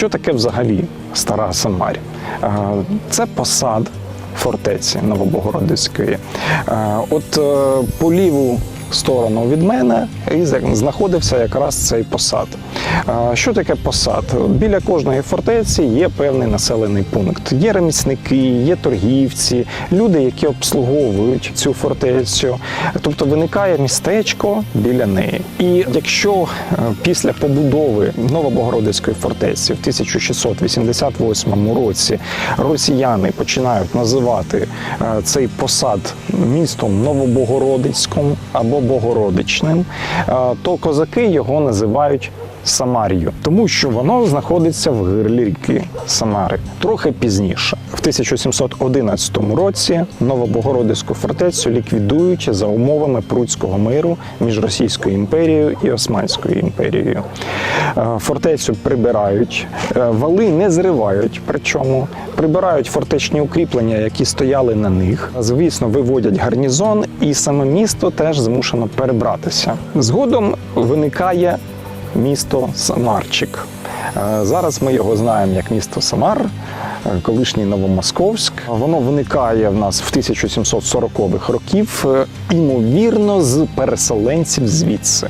Що таке взагалі стара Самаря? Е, Це посад фортеці Новобогородицької. Е, От е, по ліву сторону від мене і знаходився якраз цей посад. Що таке посад? Біля кожної фортеці є певний населений пункт. Є ремісники, є торгівці, люди, які обслуговують цю фортецю. Тобто виникає містечко біля неї. І якщо е, після побудови Новобогородицької фортеці в 1688 році росіяни починають називати е, цей посад містом Новобогородицьким або Богородичним, то козаки його називають Самарію, тому що воно знаходиться в гирлі ріки Самари трохи пізніше. В 1711 році Новобогородицьку фортецю ліквідують за умовами Пруцького миру між Російською імперією і Османською імперією. Е, Фортецю прибирають, е, вали не зривають, причому прибирають фортечні укріплення, які стояли на них. Звісно, виводять гарнізон, і саме місто теж змушено перебратися. Згодом виникає місто Самарчик. Е, Зараз ми його знаємо як місто Самар, е, колишній Новомосковськ. Воно виникає в нас в 1740-х років, е, імовірно, з переселенців звідси.